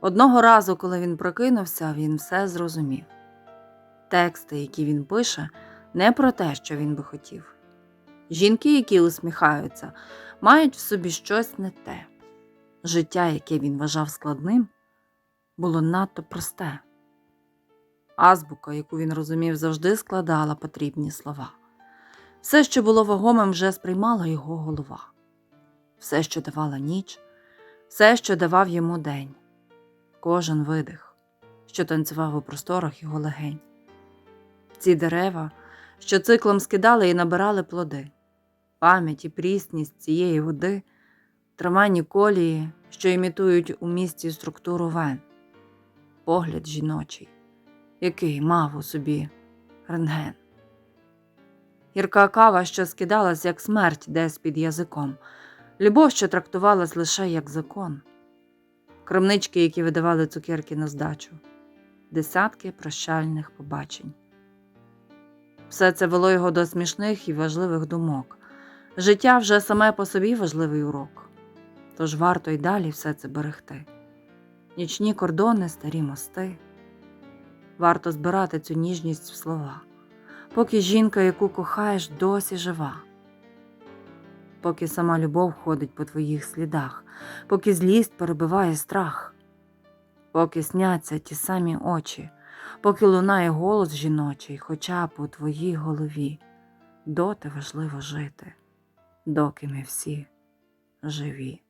Одного разу, коли він прокинувся, він все зрозумів. Тексти, які він пише, не про те, що він би хотів. Жінки, які усміхаються, мають в собі щось не те. Життя, яке він вважав складним, було надто просте. Азбука, яку він розумів, завжди складала потрібні слова. Все, що було вагомим, вже сприймала його голова. Все, що давала ніч, все, що давав йому день, кожен видих, що танцював у просторах його легень. Ці дерева, що циклом скидали і набирали плоди, пам'ять і прісність цієї води, траманні колії, що імітують у місті структуру вен, погляд жіночий, який мав у собі рентген. Гірка кава, що скидалась, як смерть десь під язиком, любов, що трактувалась лише як закон, крамнички, які видавали цукерки на здачу, десятки прощальних побачень. Все це вело його до смішних і важливих думок. Життя вже саме по собі важливий урок, тож варто й далі все це берегти. Нічні кордони, старі мости. Варто збирати цю ніжність в слова, поки жінка, яку кохаєш, досі жива, поки сама любов ходить по твоїх слідах, поки злість перебиває страх, поки сняться ті самі очі, поки лунає голос жіночий, хоча б у твоїй голові, доти важливо жити, доки ми всі живі.